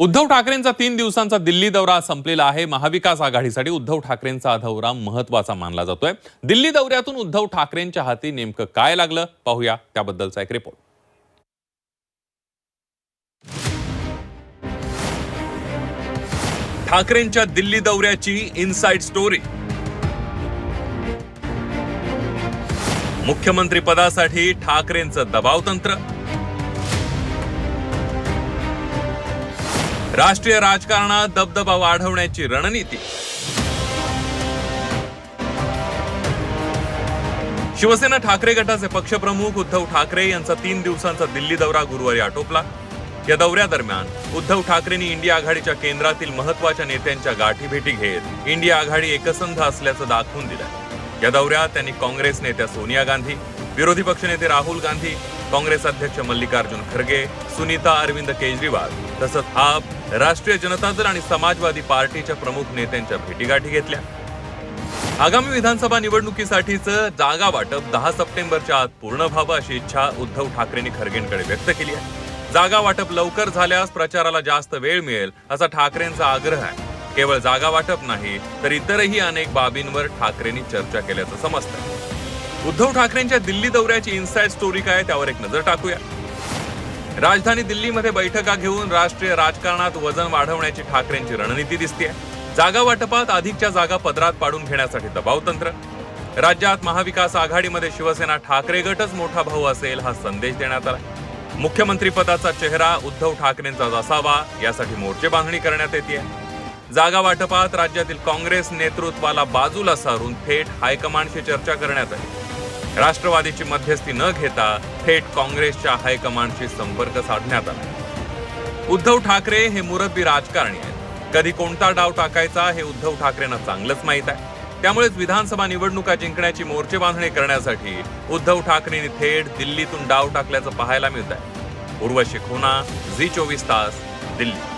उद्धव ठाकरेंचा तीन दिवसांचा दिल्ली दौरा संपलेला आहे. महाविकास आघाडीसाठी उद्धव ठाकरेंचा दौरा महत्त्वाचा मानला जातोय. दिल्ली दौऱ्यातून उद्धव ठाकरेंच्या हाती नेमकं काय लागलं? पाहूया त्याबद्दलचा एक रिपोर्ट ठाकरेंच्या दिल्ली दौऱ्याची इनसाइड स्टोरी मुख्यमंत्री पदासाठी ठाकरेंचं दबावतंत्र. राष्ट्रीय राजकारणात दबदबा वाढवण्याची रणनीती. शिवसेना ठाकरे गटाचे पक्षप्रमुख उद्धव ठाकरे यांचा तीन दिवसांचा दिल्ली दौरा गुरुवारी आटोपला. या दौऱ्यादरम्यान उद्धव ठाकरेंनी इंडिया आघाडीच्या केंद्रातील महत्त्वाच्या नेत्यांच्या गाठी भेटी घेत इंडिया आघाडी एकसंध असल्याचं दाखवून दिलं. या दौऱ्यात त्यांनी काँग्रेस नेत्या सोनिया गांधी विरोधी पक्षनेते राहुल गांधी काँग्रेस अध्यक्ष मल्लिकार्जुन खरगे सुनीता अरविंद केजरीवाल तसंच आप राष्ट्रीय जनता दल आणि समाजवादी पार्टीच्या प्रमुख नेत्यांच्या भेटीगाठी घेतल्या. आगामी विधानसभा निवडणुकीसाठीचं जागा वाटप दहा सप्टेंबरच्या आत पूर्ण व्हावं अशी इच्छा उद्धव ठाकरेंनी खरगेंकडे व्यक्त केली आहे. जागा वाटप लवकर झाल्यास प्रचाराला जास्त वेळ मिळेल असा ठाकरेंचा आग्रह आहे. केवळ जागा वाटप नाही तर इतरही अनेक बाबींवर ठाकरेंनी चर्चा केल्याचं समजतं. उद्धव ठाकरेंच्या दिल्ली दौऱ्याची इन्साइड स्टोरी काय त्यावर एक नजर टाकूया. राजधानी दिल्लीमध्ये बैठका घेऊन राष्ट्रीय राजकारणात वजन वाढवण्याची ठाकरेंची रणनीती दिसते जागा वाटपात अधिकच्या जागा पदरात पाडून घेण्यासाठी दबावतंत्र राज्यात महाविकास आघाडीमध्ये शिवसेना ठाकरे गटच मोठा भाऊ असेल हा संदेश देण्यात आला. मुख्यमंत्री पदाचा चेहरा उद्धव ठाकरेंचाच असावा यासाठी मोर्चे बांधणी करण्यात येते जागा वाटपात राज्यातील काँग्रेस नेतृत्वाला बाजूला सारून थेट हायकमांडशी चर्चा करण्यात आली. राष्ट्रवादीची मध्यस्थी न घेता थेट काँग्रेसच्या हायकमांडशी संपर्क साधण्यात आला. उद्धव ठाकरे हे मुरब्बी राजकारणी आहेत. कधी कोणता डाव टाकायचा हे उद्धव ठाकरेंना चांगलंच माहीत आहे. त्यामुळेच विधानसभा निवडणुका जिंकण्याची मोर्चे बांधणी करण्यासाठी उद्धव ठाकरेंनी थेट दिल्लीतून डाव टाकल्याचं पाहायला मिळत आहे उर्वशी खोना झी चोवीस तास दिल्ली.